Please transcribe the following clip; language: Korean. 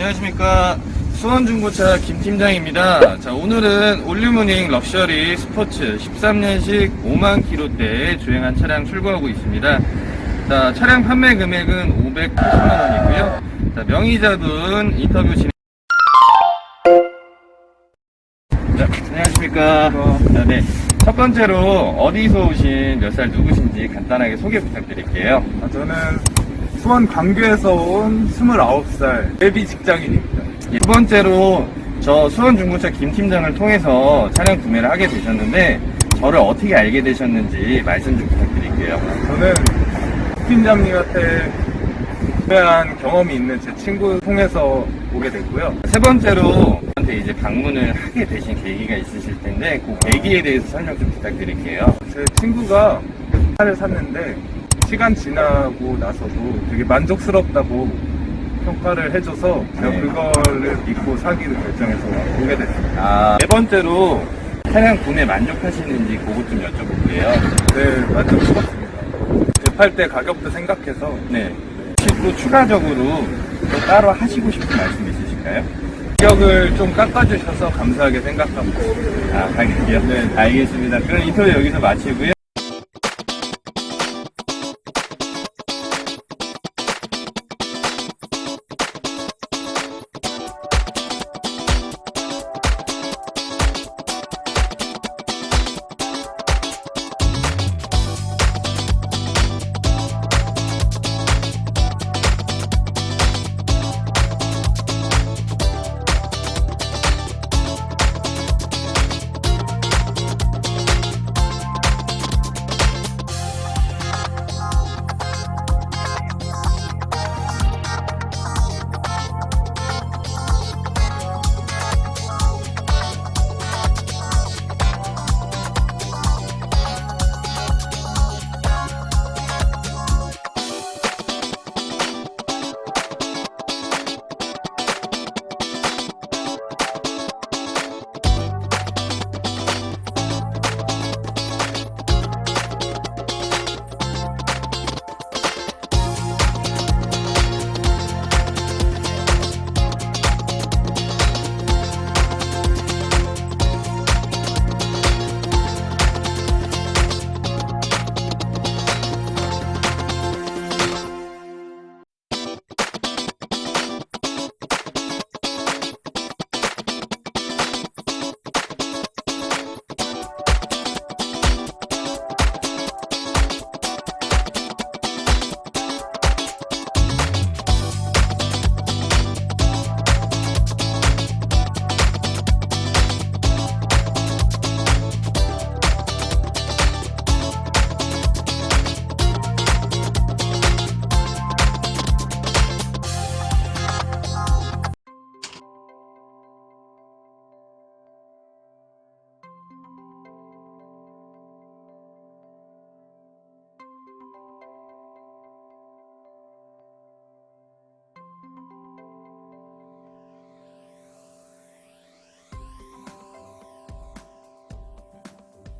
안녕하십니까. 수원중고차 김팀장입니다. 자, 오늘은 올리모닝 럭셔리 스포츠 13년식 5만 킬로대에 주행한 차량 출고하고 있습니다. 자, 차량 판매 금액은 580만 원이고요. 자, 명의자분 인터뷰 진행. 자, 안녕하십니까. 자, 네. 첫 번째로 어디서 오신 몇 살 누구신지 간단하게 소개 부탁드릴게요. 아, 저는 수원 광교에서 온 29살 예비 직장인입니다. 예, 두 번째로 저 수원 중고차 김 팀장을 통해서 차량 구매를 하게 되셨는데 저를 어떻게 알게 되셨는지 말씀 좀 부탁드릴게요. 저는 팀장님한테 구매한 경험이 있는 제 친구 통해서 오게 됐고요. 세 번째로 저한테 이제 방문을 하게 되신 계기가 있으실 텐데 그 계기에 대해서 설명 좀 부탁드릴게요. 제 친구가 차를 샀는데 시간 지나고 나서도 되게 만족스럽다고 평가를 해줘서 제가 네. 그거를 믿고 사기를 결정해서 오게 됐습니다. 아, 네 번째로 차량 구매 만족하시는지 그것 좀 여쭤볼게요. 네, 만족스럽습니다. 대팔 때 가격도 생각해서 네. 혹시 또 추가적으로 또 따로 하시고 싶은 말씀 있으실까요? 가격을 좀 깎아주셔서 감사하게 생각하고 있습니다. 아, 가격이요? 네. 알겠습니다. 그럼 인터뷰 여기서 마치고요.